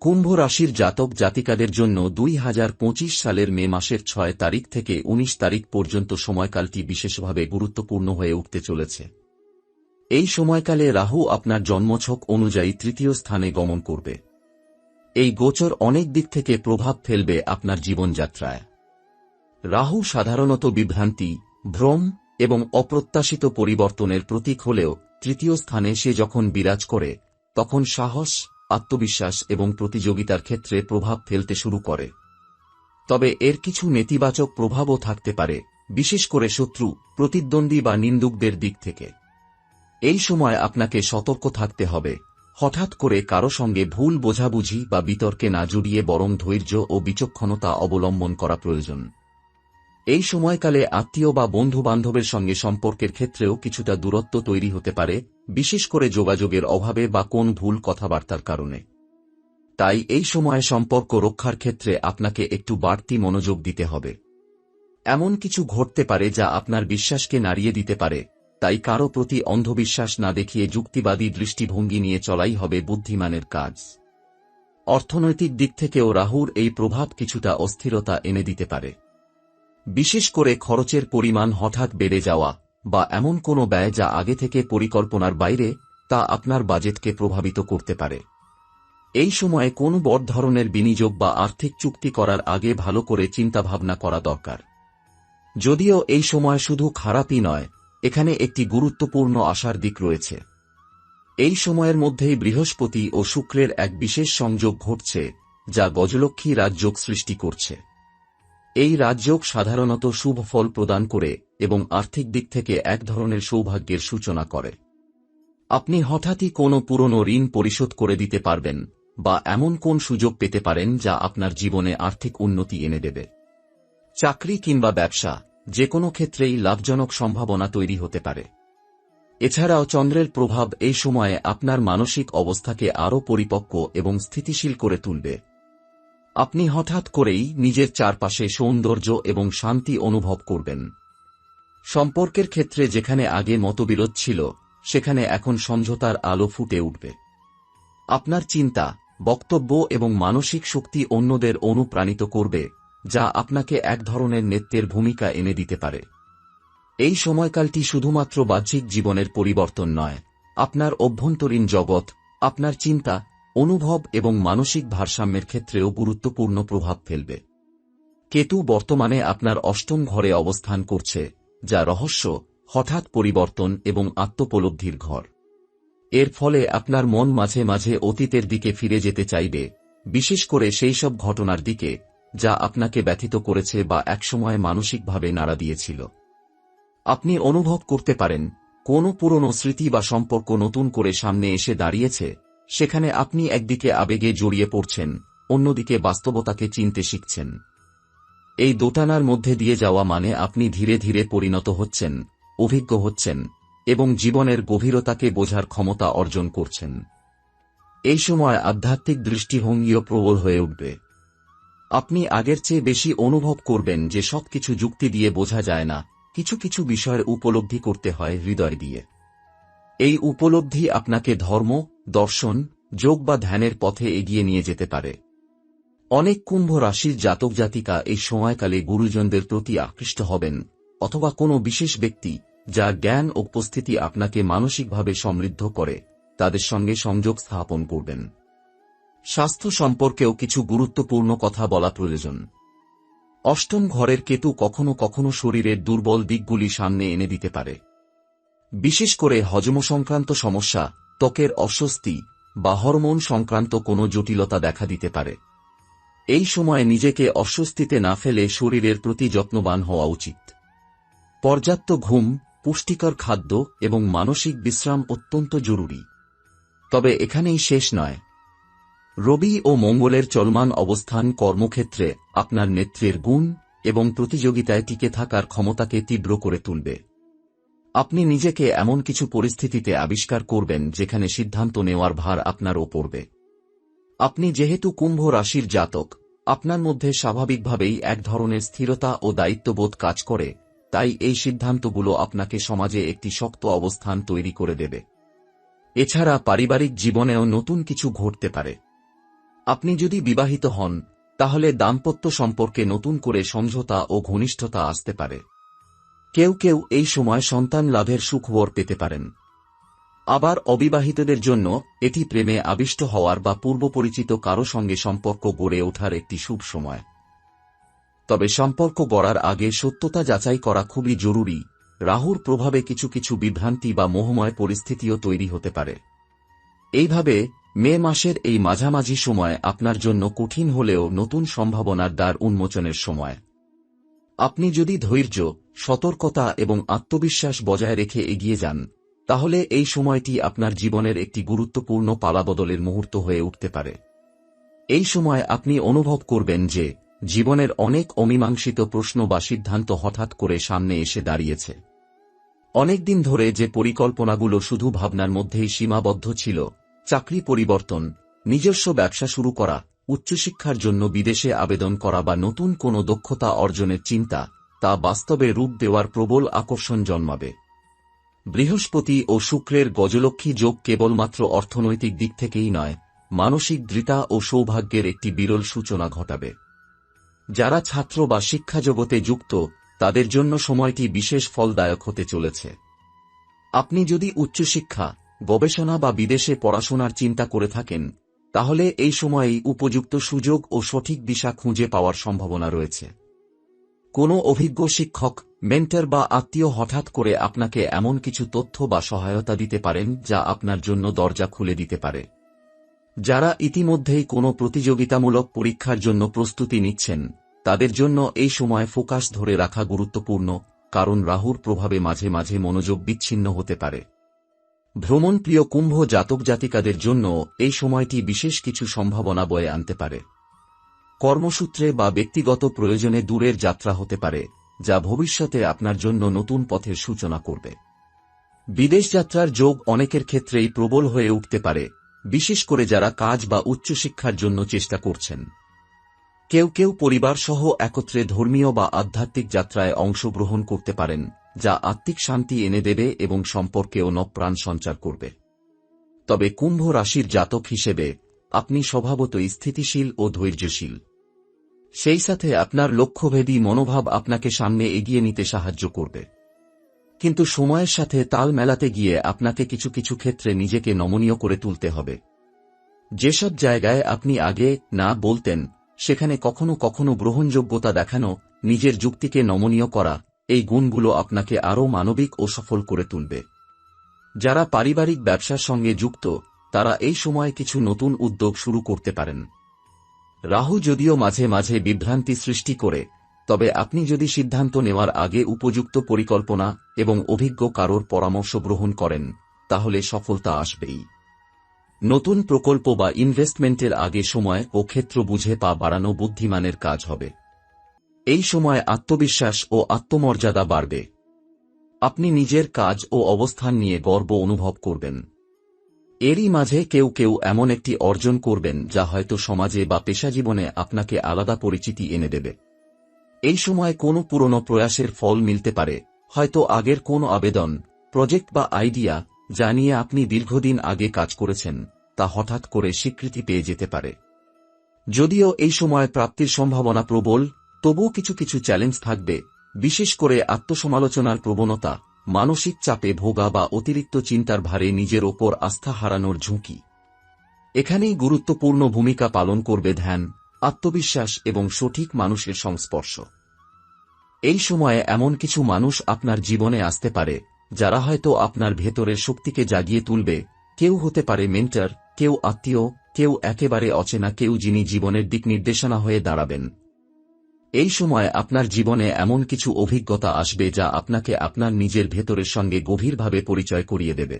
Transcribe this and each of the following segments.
কুম্ভ রাশির জাতক জাতিকাদের জন্য দুই হাজার পঁচিশ সালের মে মাসের ছয় তারিখ থেকে ১৯ তারিখ পর্যন্ত সময়কালটি বিশেষভাবে গুরুত্বপূর্ণ হয়ে উঠতে চলেছে। এই সময়কালে রাহু আপনার জন্মছক অনুযায়ী তৃতীয় স্থানে গমন করবে। এই গোচর অনেক দিক থেকে প্রভাব ফেলবে আপনার জীবনযাত্রায়। রাহু সাধারণত বিভ্রান্তি, ভ্রম এবং অপ্রত্যাশিত পরিবর্তনের প্রতীক হলেও তৃতীয় স্থানে সে যখন বিরাজ করে, তখন সাহস আত্মবিশ্বাস এবং প্রতিযোগিতার ক্ষেত্রে প্রভাব ফেলতে শুরু করে। তবে এর কিছু নেতিবাচক প্রভাবও থাকতে পারে, বিশেষ করে শত্রু, প্রতিদ্বন্দ্বী বা নিন্দুকদের দিক থেকে। এই সময় আপনাকে সতর্ক থাকতে হবে, হঠাৎ করে কারও সঙ্গে ভুল বোঝাবুঝি বা বিতর্কে না জড়িয়ে বরং ধৈর্য ও বিচক্ষণতা অবলম্বন করা প্রয়োজন। এই সময়কালে আত্মীয় বা বন্ধু বান্ধবের সঙ্গে সম্পর্কের ক্ষেত্রেও কিছুটা দূরত্ব তৈরি হতে পারে, বিশেষ করে যোগাযোগের অভাবে বা কোন ভুল কথাবার্তার কারণে। তাই এই সময়ে সম্পর্ক রক্ষার ক্ষেত্রে আপনাকে একটু বাড়তি মনোযোগ দিতে হবে। এমন কিছু ঘটতে পারে যা আপনার বিশ্বাসকে নাড়িয়ে দিতে পারে, তাই কারও প্রতি অন্ধবিশ্বাস না দেখিয়ে যুক্তিবাদী দৃষ্টিভঙ্গি নিয়ে চলাই হবে বুদ্ধিমানের কাজ। অর্থনৈতিক দিক থেকেও রাহুর এই প্রভাব কিছুটা অস্থিরতা এনে দিতে পারে। বিশেষ করে খরচের পরিমাণ হঠাৎ বেড়ে যাওয়া বা এমন কোনো ব্যয় যা আগে থেকে পরিকল্পনার বাইরে, তা আপনার বাজেটকে প্রভাবিত করতে পারে। এই সময়ে কোন বড় ধরনের বিনিয়োগ বা আর্থিক চুক্তি করার আগে ভালো করে চিন্তাভাবনা করা দরকার। যদিও এই সময় শুধু খারাপই নয়, এখানে একটি গুরুত্বপূর্ণ আশার দিক রয়েছে। এই সময়ের মধ্যেই বৃহস্পতি ও শুক্রের এক বিশেষ সংযোগ ঘটছে, যা গজলক্ষ্মী রাজযোগ সৃষ্টি করছে। এই রাজযোগ সাধারণত শুভ ফল প্রদান করে এবং আর্থিক দিক থেকে এক ধরনের সৌভাগ্যের সূচনা করে। আপনি হঠাৎই কোনো পুরনো ঋণ পরিশোধ করে দিতে পারবেন বা এমন কোন সুযোগ পেতে পারেন যা আপনার জীবনে আর্থিক উন্নতি এনে দেবে। চাকরি কিংবা ব্যবসা যে কোনো ক্ষেত্রেই লাভজনক সম্ভাবনা তৈরি হতে পারে। এছাড়াও চন্দ্রের প্রভাব এই সময়ে আপনার মানসিক অবস্থাকে আরও পরিপক্ক এবং স্থিতিশীল করে তুলবে। আপনি হঠাৎ করেই নিজের চারপাশে সৌন্দর্য এবং শান্তি অনুভব করবেন। সম্পর্কের ক্ষেত্রে যেখানে আগে মতবিরোধ ছিল, সেখানে এখন সমঝোতার আলো ফুটে উঠবে। আপনার চিন্তা, বক্তব্য এবং মানসিক শক্তি অন্যদের অনুপ্রাণিত করবে, যা আপনাকে এক ধরনের নেত্রের ভূমিকা এনে দিতে পারে। এই সময়কালটি শুধুমাত্র বাহ্যিক জীবনের পরিবর্তন নয়, আপনার অভ্যন্তরীণ জগৎ, আপনার চিন্তা অনুভব এবং মানসিক ভারসাম্যের ক্ষেত্রেও গুরুত্বপূর্ণ প্রভাব ফেলবে। কেতু বর্তমানে আপনার অষ্টম ঘরে অবস্থান করছে, যা রহস্য, হঠাৎ পরিবর্তন এবং আত্মপলব্ধির ঘর। এর ফলে আপনার মন মাঝে মাঝে অতীতের দিকে ফিরে যেতে চাইবে, বিশেষ করে সেই সব ঘটনার দিকে, যা আপনাকে ব্যথিত করেছে বা একসময় মানসিকভাবে নাড়া দিয়েছিল। আপনি অনুভব করতে পারেন, কোনো পুরনো স্মৃতি বা সম্পর্ক নতুন করে সামনে এসে দাঁড়িয়েছে সেখানে আপনি একদিকে আবেগে জড়িয়ে পড়ছেন, অন্যদিকে বাস্তবতাকে চিনতে শিখছেন। এই দোটানার মধ্যে দিয়ে যাওয়া মানে আপনি ধীরে ধীরে পরিণত হচ্ছেন, অভিজ্ঞ হচ্ছেন, এবং জীবনের গভীরতাকে বোঝার ক্ষমতা অর্জন করছেন। এই সময় আধ্যাত্মিক দৃষ্টিভঙ্গিও প্রবল হয়ে উঠবে। আপনি আগের চেয়ে বেশি অনুভব করবেন যে সবকিছু যুক্তি দিয়ে বোঝা যায় না, কিছু কিছু বিষয়ের উপলব্ধি করতে হয় হৃদয় দিয়ে। এই উপলব্ধি আপনাকে ধর্ম দর্শন, যোগ বা ধ্যানের পথে এগিয়ে নিয়ে যেতে পারে। অনেক কুম্ভ রাশির জাতক জাতিকা এই সময়কালে গুরুজনদের প্রতি আকৃষ্ট হবেন, অথবা কোনো বিশেষ ব্যক্তি যার জ্ঞান ও উপস্থিতি আপনাকে মানসিকভাবে সমৃদ্ধ করে, তাদের সঙ্গে সংযোগ স্থাপন করবেন। স্বাস্থ্য সম্পর্কেও কিছু গুরুত্বপূর্ণ কথা বলা প্রয়োজন। অষ্টম ঘরের কেতু কখনো কখনো শরীরের দুর্বল দিকগুলি সামনে এনে দিতে পারে। বিশেষ করে হজম সংক্রান্ত সমস্যা ত্বকের অস্বস্তি বা হরমোন সংক্রান্ত কোনো জটিলতা দেখা দিতে পারে। এই সময় নিজেকে অস্বস্তিতে না ফেলে শরীরের প্রতি যত্নবান হওয়া উচিত। পর্যাপ্ত ঘুম, পুষ্টিকর খাদ্য এবং মানসিক বিশ্রাম অত্যন্ত জরুরি। তবে এখানেই শেষ নয়। রবি ও মঙ্গলের চলমান অবস্থান কর্মক্ষেত্রে আপনার নেত্রের গুণ এবং প্রতিযোগিতায় টিকে থাকার ক্ষমতাকে তীব্র করে তুলবে। আপনি নিজেকে এমন কিছু পরিস্থিতিতে আবিষ্কার করবেন যেখানে সিদ্ধান্ত নেওয়ার ভার আপনার ওপরবে আপনি যেহেতু কুম্ভ রাশির জাতক, আপনার মধ্যে স্বাভাবিকভাবেই এক ধরনের স্থিরতা ও দায়িত্ববোধ কাজ করে, তাই এই সিদ্ধান্তগুলো আপনাকে সমাজে একটি শক্ত অবস্থান তৈরি করে দেবে। এছাড়া পারিবারিক জীবনেও নতুন কিছু ঘটতে পারে। আপনি যদি বিবাহিত হন, তাহলে দাম্পত্য সম্পর্কে নতুন করে সমঝোতা ও ঘনিষ্ঠতা আসতে পারে। কেউ কেউ এই সময় সন্তান লাভের সুখবর পেতে পারেন। আবার অবিবাহিতদের জন্য এটি প্রেমে আবিষ্ট হওয়ার বা পূর্বপরিচিত কারও সঙ্গে সম্পর্ক গড়ে ওঠার একটি শুভ সময়। তবে সম্পর্ক গড়ার আগে সত্যতা যাচাই করা খুবই জরুরি। রাহুর প্রভাবে কিছু কিছু বিভ্রান্তি বা মোহময় পরিস্থিতিও তৈরি হতে পারে। এইভাবে মে মাসের এই মাঝামাঝি সময় আপনার জন্য কঠিন হলেও নতুন সম্ভাবনার দ্বার উন্মোচনের সময়। আপনি যদি ধৈর্য, সতর্কতা এবং আত্মবিশ্বাস বজায় রেখে এগিয়ে যান, তাহলে এই সময়টি আপনার জীবনের একটি গুরুত্বপূর্ণ পালাবদলের মুহূর্ত হয়ে উঠতে পারে। এই সময় আপনি অনুভব করবেন যে জীবনের অনেক অমীমাংসিত প্রশ্ন বা সিদ্ধান্ত হঠাৎ করে সামনে এসে দাঁড়িয়েছে। অনেকদিন ধরে যে পরিকল্পনাগুলো শুধু ভাবনার মধ্যেই সীমাবদ্ধ ছিল, চাকরি পরিবর্তন, নিজস্ব ব্যবসা শুরু করা উচ্চশিক্ষার জন্য বিদেশে আবেদন করা বা নতুন কোনো দক্ষতা অর্জনের চিন্তা, তা বাস্তবে রূপ দেওয়ার প্রবল আকর্ষণ জন্মাবে। বৃহস্পতি ও শুক্রের গজলক্ষ্মী যোগ কেবলমাত্র অর্থনৈতিক দিক থেকেই নয়, মানসিক দৃতা ও সৌভাগ্যের একটি বিরল সূচনা ঘটাবে। যারা ছাত্র বা শিক্ষা জগতে যুক্ত, তাদের জন্য সময়টি বিশেষ ফলদায়ক হতে চলেছে। আপনি যদি উচ্চশিক্ষা, গবেষণা বা বিদেশে পড়াশোনার চিন্তা করে থাকেন তাহলে এই সময়েই উপযুক্ত সুযোগ ও সঠিক দিশা খুঁজে পাওয়ার সম্ভাবনা রয়েছে। কোনো অভিজ্ঞ শিক্ষক, মেন্টর বা আত্মীয় হঠাৎ করে আপনাকে এমন কিছু তথ্য বা সহায়তা দিতে পারেন যা আপনার জন্য দরজা খুলে দিতে পারে। যারা ইতিমধ্যেই কোনো প্রতিযোগিতামূলক পরীক্ষার জন্য প্রস্তুতি নিচ্ছেন, তাদের জন্য এই সময় ফোকাস ধরে রাখা গুরুত্বপূর্ণ, কারণ রাহুর প্রভাবে মাঝে মাঝে মনোযোগ বিচ্ছিন্ন হতে পারে। ভ্রমণ প্রিয় কুম্ভ জাতক জাতিকাদের জন্য এই সময়টি বিশেষ কিছু সম্ভাবনা বয়ে আনতে পারে। কর্মসূত্রে বা ব্যক্তিগত প্রয়োজনে দূরের যাত্রা হতে পারে, যা ভবিষ্যতে আপনার জন্য নতুন পথের সূচনা করবে। বিদেশ যাত্রার যোগ অনেকের ক্ষেত্রেই প্রবল হয়ে উঠতে পারে, বিশেষ করে যারা কাজ বা উচ্চশিক্ষার জন্য চেষ্টা করছেন। কেউ কেউ পরিবার সহ একত্রে ধর্মীয় বা আধ্যাত্মিক যাত্রায় অংশগ্রহণ করতে পারেন যা আত্মিক শান্তি এনে দেবে এবং সম্পর্কেও নপ্রাণ সঞ্চার করবে। তবে কুম্ভ রাশির জাতক হিসেবে আপনি স্বভাবতই স্থিতিশীল ও ধৈর্যশীল। সেই সাথে আপনার লক্ষ্যভেদী মনোভাব আপনাকে সামনে এগিয়ে নিতে সাহায্য করবে। কিন্তু সময়ের সাথে তাল মেলাতে গিয়ে আপনাকে কিছু কিছু ক্ষেত্রে নিজেকে নমনীয় করে তুলতে হবে। যেসব জায়গায় আপনি আগে না বলতেন, সেখানে কখনো কখনো গ্রহণযোগ্যতা দেখানো, নিজের যুক্তিকে নমনীয় করা এই গুণগুলো আপনাকে আরও মানবিক ও সফল করে তুলবে। যারা পারিবারিক ব্যবসার সঙ্গে যুক্ত, তারা এই সময়ে কিছু নতুন উদ্যোগ শুরু করতে পারেন। রাহু যদিও মাঝে মাঝে বিভ্রান্তি সৃষ্টি করে, তবে আপনি যদি সিদ্ধান্ত নেওয়ার আগে উপযুক্ত পরিকল্পনা এবং অভিজ্ঞ কারোর পরামর্শ গ্রহণ করেন, তাহলে সফলতা আসবেই। নতুন প্রকল্প বা ইনভেস্টমেন্টের আগে সময় ও ক্ষেত্র বুঝে পা বাড়ানো বুদ্ধিমানের কাজ হবে। এই সময় আত্মবিশ্বাস ও আত্মমর্যাদা বাড়বে। আপনি নিজের কাজ ও অবস্থান নিয়ে গর্ব অনুভব করবেন। এরই মাঝে কেউ কেউ এমন একটি অর্জন করবেন যা হয়তো সমাজে বা পেশাজীবনে আপনাকে আলাদা পরিচিতি এনে দেবে। এই সময় কোনো পুরনো প্রয়াসের ফল মিলতে পারে, হয়তো আগের কোনো আবেদন, প্রজেক্ট বা আইডিয়া যা নিয়ে আপনি দীর্ঘদিন আগে কাজ করেছেন, তা হঠাৎ করে স্বীকৃতি পেয়ে যেতে পারে। যদিও এই সময় প্রাপ্তির সম্ভাবনা প্রবল তবুও কিছু কিছু চ্যালেঞ্জ থাকবে, বিশেষ করে আত্মসমালোচনার প্রবণতা, মানসিক চাপে ভোগা বা অতিরিক্ত চিন্তার ভারে নিজের ওপর আস্থা হারানোর ঝুঁকি। এখানেই গুরুত্বপূর্ণ ভূমিকা পালন করবে ধ্যান, আত্মবিশ্বাস এবং সঠিক মানুষের সংস্পর্শ। এই সময়ে এমন কিছু মানুষ আপনার জীবনে আসতে পারে, যারা হয়তো আপনার ভেতরের শক্তিকে জাগিয়ে তুলবে। কেউ হতে পারে মেন্টার কেউ আত্মীয়, কেউ একেবারে অচেনা, কেউ যিনি জীবনের দিক নির্দেশনা হয়ে দাঁড়াবেন। এই সময় আপনার জীবনে এমন কিছু অভিজ্ঞতা আসবে যা আপনাকে আপনার নিজের ভেতরের সঙ্গে গভীরভাবে পরিচয় করিয়ে দেবে।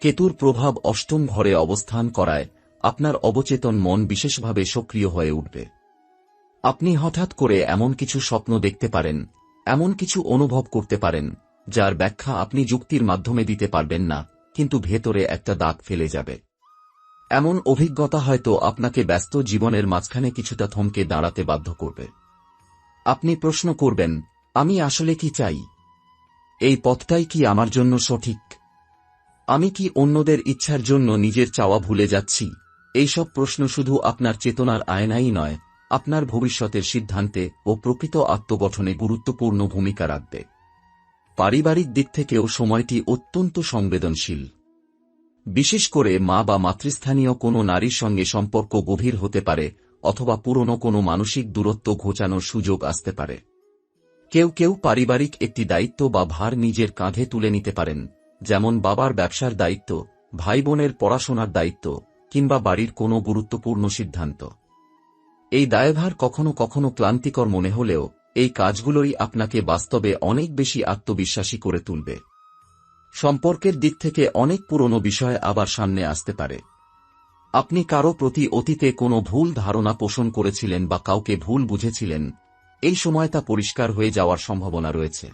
কেতুর প্রভাব অষ্টম ঘরে অবস্থান করায় আপনার অবচেতন মন বিশেষভাবে সক্রিয় হয়ে উঠবে। আপনি হঠাৎ করে এমন কিছু স্বপ্ন দেখতে পারেন, এমন কিছু অনুভব করতে পারেন, যার ব্যাখ্যা আপনি যুক্তির মাধ্যমে দিতে পারবেন না, কিন্তু ভেতরে একটা দাগ ফেলে যাবে। এমন অভিজ্ঞতা হয়তো আপনাকে ব্যস্ত জীবনের মাঝখানে কিছুটা থমকে দাঁড়াতে বাধ্য করবে। আপনি প্রশ্ন করবেন, আমি আসলে কি চাই? এই পথটাই কি আমার জন্য সঠিক? আমি কি অন্যদের ইচ্ছার জন্য নিজের চাওয়া ভুলে যাচ্ছি? এইসব প্রশ্ন শুধু আপনার চেতনার আয়নাই নয়, আপনার ভবিষ্যতের সিদ্ধান্তে ও প্রকৃত আত্মগঠনে গুরুত্বপূর্ণ ভূমিকা রাখবে। পারিবারিক দিক থেকেও সময়টি অত্যন্ত সংবেদনশীল। বিশেষ করে মা বা মাতৃস্থানীয় কোনো নারীর সঙ্গে সম্পর্ক গভীর হতে পারে অথবা পুরনো কোনো মানসিক দূরত্ব ঘোচানোর সুযোগ আসতে পারে। কেউ কেউ পারিবারিক একটি দায়িত্ব বা ভার নিজের কাঁধে তুলে নিতে পারেন, যেমন বাবার ব্যবসার দায়িত্ব ভাই বোনের পড়াশোনার দায়িত্ব, কিংবা বাড়ির কোনো গুরুত্বপূর্ণ সিদ্ধান্ত। এই দায়ভার কখনো কখনো ক্লান্তিকর মনে হলেও এই কাজগুলোই আপনাকে বাস্তবে অনেক বেশি আত্মবিশ্বাসী করে তুলবে। সম্পর্কের দিক থেকে অনেক পুরনো বিষয় আবার সামনে আসতে পারে। আপনি কারও প্রতি অতীতে কোনো ভুল ধারণা পোষণ করেছিলেন বা কাউকে ভুল বুঝেছিলেন, এই সময় তা পরিষ্কার হয়ে যাওয়ার সম্ভাবনা রয়েছে।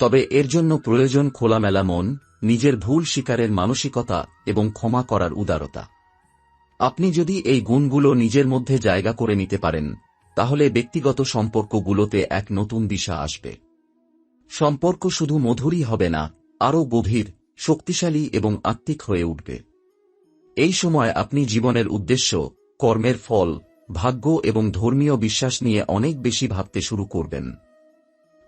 তবে এর জন্য প্রয়োজন খোলামেলা মন, নিজের ভুল শিকারের মানসিকতা এবং ক্ষমা করার উদারতা। আপনি যদি এই গুণগুলো নিজের মধ্যে জায়গা করে নিতে পারেন, তাহলে ব্যক্তিগত সম্পর্কগুলোতে এক নতুন দিশা আসবে। সম্পর্ক শুধু মধুরই হবে না, আরও গভীর, শক্তিশালী এবং আত্মিক হয়ে উঠবে। এই সময় আপনি জীবনের উদ্দেশ্য, কর্মের ফল, ভাগ্য এবং ধর্মীয় বিশ্বাস নিয়ে অনেক বেশি ভাবতে শুরু করবেন।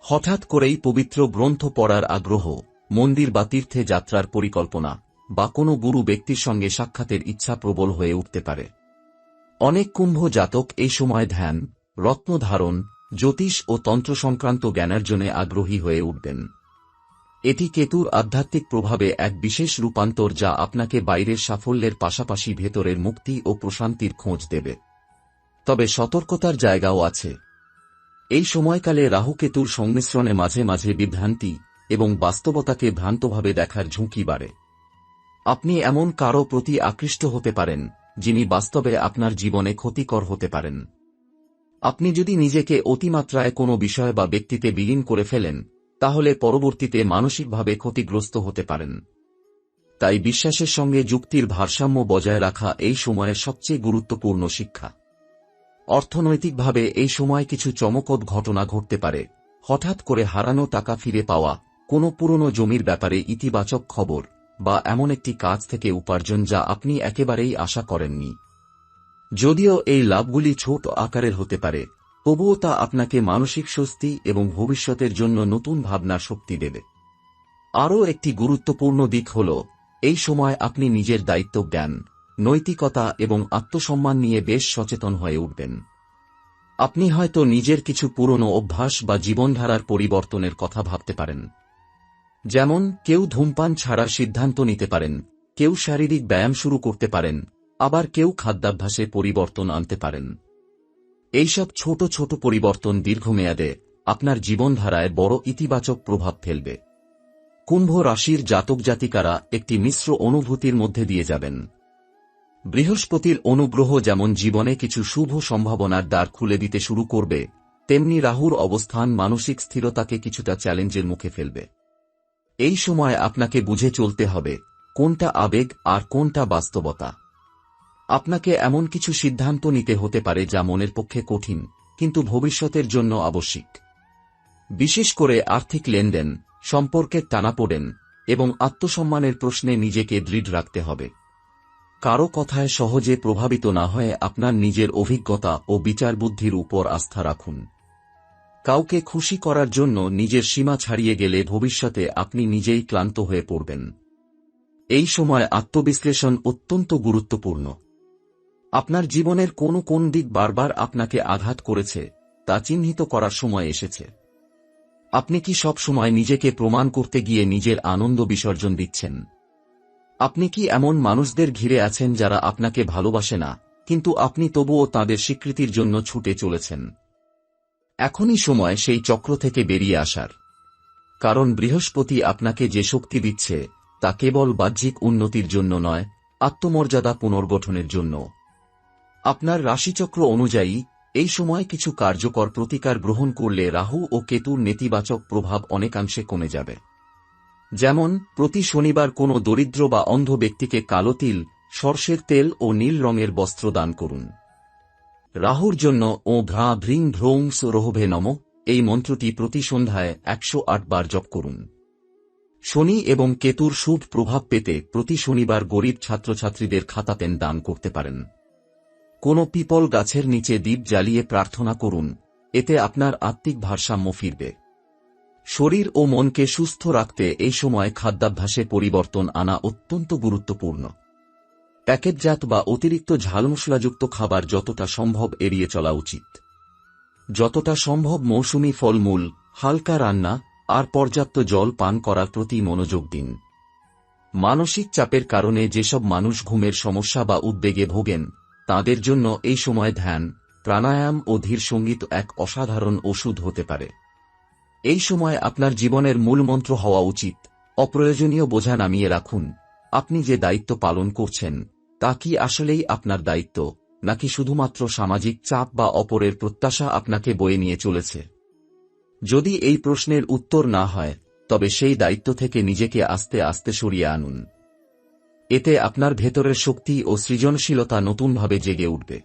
হঠাৎ করেই পবিত্র গ্রন্থ পড়ার আগ্রহ, মন্দির বা তীর্থে যাত্রার পরিকল্পনা, বা কোনো গুরু ব্যক্তির সঙ্গে সাক্ষাতের ইচ্ছা প্রবল হয়ে উঠতে পারে। অনেক কুম্ভ জাতক এই সময় ধ্যান রত্নধারণ জ্যোতিষ ও তন্ত্র সংক্রান্ত জ্ঞানার্জনে আগ্রহী হয়ে উঠবেন। এটি কেতুর আধ্যাত্মিক প্রভাবে এক বিশেষ রূপান্তর যা আপনাকে বাইরের সাফল্যের পাশাপাশি ভেতরের মুক্তি ও প্রশান্তির খোঁজ দেবে। তবে সতর্কতার জায়গাও আছে। এই সময়কালে রাহুকেতুর সংমিশ্রণে মাঝে মাঝে বিভ্রান্তি এবং বাস্তবতাকে ভ্রান্তভাবে দেখার ঝুঁকি বাড়ে। আপনি এমন কারও প্রতি আকৃষ্ট হতে পারেন, যিনি বাস্তবে আপনার জীবনে ক্ষতিকর হতে পারেন। আপনি যদি নিজেকে অতিমাত্রায় কোনো বিষয় বা ব্যক্তিতে বিলীন করে ফেলেন তাহলে পরবর্তীতে মানসিকভাবে ক্ষতিগ্রস্ত হতে পারেন। তাই বিশ্বাসের সঙ্গে যুক্তির ভারসাম্য বজায় রাখা এই সময়ের সবচেয়ে গুরুত্বপূর্ণ শিক্ষা। অর্থনৈতিকভাবে এই সময় কিছু চমকদ ঘটনা ঘটতে পারে। হঠাৎ করে হারানো টাকা ফিরে পাওয়া, কোনো পুরনো জমির ব্যাপারে ইতিবাচক খবর, বা এমন একটি কাজ থেকে উপার্জন যা আপনি একেবারেই আশা করেননি। যদিও এই লাভগুলি ছোট আকারের হতে পারে তবুও তা আপনাকে মানসিক স্বস্তি এবং ভবিষ্যতের জন্য নতুন ভাবনা শক্তি দেবে। আরও একটি গুরুত্বপূর্ণ দিক হল, এই সময় আপনি নিজের দায়িত্ব, জ্ঞান, নৈতিকতা এবং আত্মসম্মান নিয়ে বেশ সচেতন হয়ে উঠবেন। আপনি হয়তো নিজের কিছু পুরনো অভ্যাস বা জীবনধারার পরিবর্তনের কথা ভাবতে পারেন। যেমন, কেউ ধূমপান ছাড়ার সিদ্ধান্ত নিতে পারেন, কেউ শারীরিক ব্যায়াম শুরু করতে পারেন, আবার কেউ খাদ্যাভ্যাসে পরিবর্তন আনতে পারেন। এইসব ছোট ছোট পরিবর্তন দীর্ঘমেয়াদে আপনার জীবনধারায় বড় ইতিবাচক প্রভাব ফেলবে। কুম্ভ রাশির জাতক জাতিকারা একটি মিশ্র অনুভূতির মধ্যে দিয়ে যাবেন। বৃহস্পতির অনুগ্রহ যেমন জীবনে কিছু শুভ সম্ভাবনার দ্বার খুলে দিতে শুরু করবে, তেমনি রাহুর অবস্থান মানসিক স্থিরতাকে কিছুটা চ্যালেঞ্জের মুখে ফেলবে। এই সময় আপনাকে বুঝে চলতে হবে কোনটা আবেগ আর কোনটা বাস্তবতা। আপনাকে এমন কিছু সিদ্ধান্ত নিতে হতে পারে যা মনের পক্ষে কঠিন, কিন্তু ভবিষ্যতের জন্য আবশ্যিক। বিশেষ করে আর্থিক লেনদেন সম্পর্কের টানাপোড়েন এবং আত্মসম্মানের প্রশ্নে নিজেকে দৃঢ় রাখতে হবে। কারও কথায় সহজে প্রভাবিত না হয়ে আপনার নিজের অভিজ্ঞতা ও বিচার বুদ্ধির উপর আস্থা রাখুন। কাউকে খুশি করার জন্য নিজের সীমা ছাড়িয়ে গেলে ভবিষ্যতে আপনি নিজেই ক্লান্ত হয়ে পড়বেন। এই সময় আত্মবিশ্লেষণ অত্যন্ত গুরুত্বপূর্ণ। আপনার জীবনের কোন কোন দিক বারবার আপনাকে আঘাত করেছে, তা চিহ্নিত করার সময় এসেছে। আপনি কি সব সময় নিজেকে প্রমাণ করতে গিয়ে নিজের আনন্দ বিসর্জন দিচ্ছেন? আপনি কি এমন মানুষদের ঘিরে আছেন যারা আপনাকে ভালোবাসে না, কিন্তু আপনি তবুও তাদের স্বীকৃতির জন্য ছুটে চলেছেন? এখনই সময় সেই চক্র থেকে বেরিয়ে আসার। কারণ বৃহস্পতি আপনাকে যে শক্তি দিচ্ছে, তা কেবল বাহ্যিক উন্নতির জন্য নয়, আত্মমর্যাদা পুনর্গঠনের জন্য। আপনার রাশিচক্র অনুযায়ী, এই সময় কিছু কার্যকর প্রতিকার গ্রহণ করলে রাহু ও কেতুর নেতিবাচক প্রভাব অনেকাংশে কমে যাবে। যেমন, প্রতি শনিবার কোনো দরিদ্র বা অন্ধ ব্যক্তিকে কালো তিল, সর্ষের তেল ও নীল রঙের বস্ত্র দান করুন। রাহুর জন্য ও ভ্রা ভ্রিং ভ্রৌংস রোহভে নম, এই মন্ত্রটি প্রতি সন্ধ্যায় একশো বার জপ করুন। শনি এবং কেতুর শুভ প্রভাব পেতে প্রতি শনিবার গরিব ছাত্রছাত্রীদের খাতা পেন দান করতে পারেন। কোনো পিপল গাছের নিচে দ্বীপ জ্বালিয়ে প্রার্থনা করুন, এতে আপনার আত্মিক ভারসাম্য ফিরবে। শরীর ও মনকে সুস্থ রাখতে এই সময় খাদ্যাভ্যাসে পরিবর্তন আনা অত্যন্ত গুরুত্বপূর্ণ। প্যাকেটজাত বা অতিরিক্ত ঝালমশলাযুক্ত খাবার যতটা সম্ভব এড়িয়ে চলা উচিত। যতটা সম্ভব মৌসুমি ফলমূল, হালকা রান্না আর পর্যাপ্ত জল পান করার প্রতি মনোযোগ দিন। মানসিক চাপের কারণে যেসব মানুষ ঘুমের সমস্যা বা উদ্বেগে ভোগেন তাদের জন্য এই সময় ধ্যান, প্রাণায়াম ও ধীর সংগীত এক অসাধারণ ওষুধ হতে পারে। এই সময় আপনার জীবনের মূল মন্ত্র হওয়া উচিত। অপ্রয়োজনীয় বোঝা নামিয়ে রাখুন। আপনি যে দায়িত্ব পালন করছেন, তা কি আসলেই আপনার দায়িত্ব, নাকি শুধুমাত্র সামাজিক চাপ বা অপরের প্রত্যাশা আপনাকে বয়ে নিয়ে চলেছে? যদি এই প্রশ্নের উত্তর না হয়, তবে সেই দায়িত্ব থেকে নিজেকে আস্তে আস্তে সরিয়ে আনুন। এতে আপনার ভেতরের শক্তি ও সৃজনশীলতা নতুনভাবে জেগে উঠবে।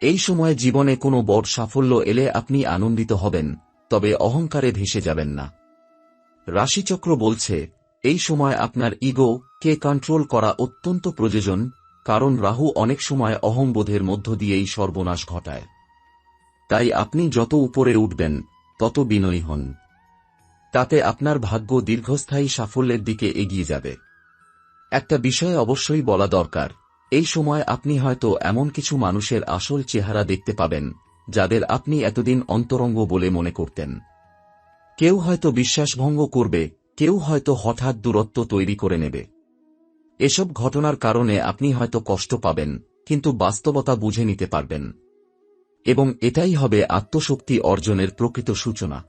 এই সময় জীবনে কোনো বড় সাফল্য এলে আপনি আনন্দিত হবেন, তবে অহংকারে ভেসে যাবেন না। রাশিচক্র বলছে, এই সময় আপনার ইগো কে কন্ট্রোল করা অত্যন্ত প্রয়োজন, কারণ রাহু অনেক সময় অহংবোধের মধ্য দিয়েই সর্বনাশ ঘটায়। তাই আপনি যত উপরে উঠবেন, তত বিনয়ী হন। তাতে আপনার ভাগ্য দীর্ঘস্থায়ী সাফল্যের দিকে এগিয়ে যাবে। একটা বিষয় অবশ্যই বলা দরকার। এই সময় আপনি হয়তো এমন কিছু মানুষের আসল চেহারা দেখতে পাবেন, যাদের আপনি এতদিন অন্তরঙ্গ বলে মনে করতেন। কেউ হয়তো বিশ্বাসভঙ্গ করবে, কেউ হয়তো হঠাৎ দূরত্ব তৈরি করে নেবে। এসব ঘটনার কারণে আপনি হয়তো কষ্ট পাবেন, কিন্তু বাস্তবতা বুঝে নিতে পারবেন। এবং এটাই হবে আত্মশক্তি অর্জনের প্রকৃত সূচনা।